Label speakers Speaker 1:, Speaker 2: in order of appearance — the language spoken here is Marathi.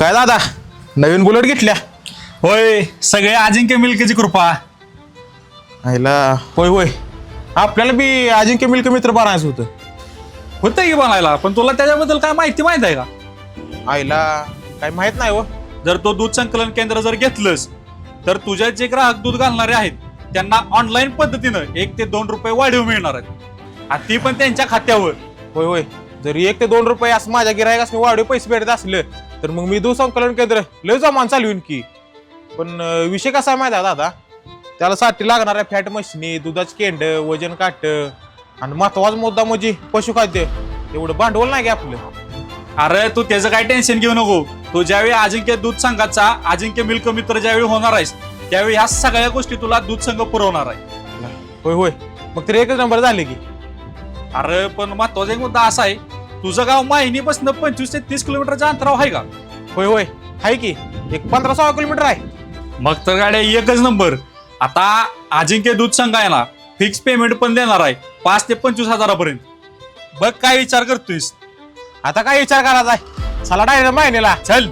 Speaker 1: काय दादा? नवीन बुलेट घेतल्या?
Speaker 2: होय सगळे अजिंक्य मिल्कीची कृपा.
Speaker 1: आईला होय होय. आपल्याला बी अजिंक्य मिल्क मित्र बनायचं होतं.
Speaker 2: होतं की बनायला? पण तुला त्याच्याबद्दल काय माहिती माहीत आहे का?
Speaker 1: आईला काय माहीत नाही हो.
Speaker 2: जर तो दूध संकलन केंद्र जर घेतलंस तर तुझ्या जे ग्राहक दूध घालणारे आहेत त्यांना ऑनलाईन पद्धतीनं एक ते दोन रुपये वाढीव मिळणार आहेत. आणि ती पण त्यांच्या खात्यावर.
Speaker 1: होय होय. जर एक ते दोन रुपये असं माझ्या गिरायकास वाढवे पैसे भेटत असले तर मग मी दूध संकलन केंद्र. लय जमान चालवीन की. पण विषय कसा आहे माहिती आहे दादा? त्याला साठी लागणाऱ्या फॅट मशिनी दुधाचं केंड वजन काट आणि महत्त्वाचा मुद्दा म्हणजे पशुखाद्य एवढं भांडवल नाही की आपलं?
Speaker 2: अरे तू त्याचं काय टेन्शन घेऊ नको. तू ज्यावेळी अजिंक्य दूध संघाचा अजिंक्य मिल्क मित्र ज्यावेळी होणार आहेस त्यावेळी ह्या सगळ्या गोष्टी तुला दूध संघ पुरवणार आहे.
Speaker 1: होय होय. मग तर एकच नंबर झाले की.
Speaker 2: अरे पण महत्त्वाचा एक मुद्दा असा आहे. तुझं गाव माहिनीपासून पंचवीस ते तीस किलोमीटरच्या अंतरावर आहे का?
Speaker 1: होय होय. आहे की. एक पंधरा सोळा किलोमीटर आहे.
Speaker 2: मग तर गाड्या एकच नंबर. आता अजिंक्य दूध संघ ना फिक्स पेमेंट पण देणार आहे. पाच ते पंचवीस हजारापर्यंत. बघ काय विचार करतोयस.
Speaker 1: आता काय विचार करायचा आहे? चला डायरेक्ट महिन्याला
Speaker 2: चल.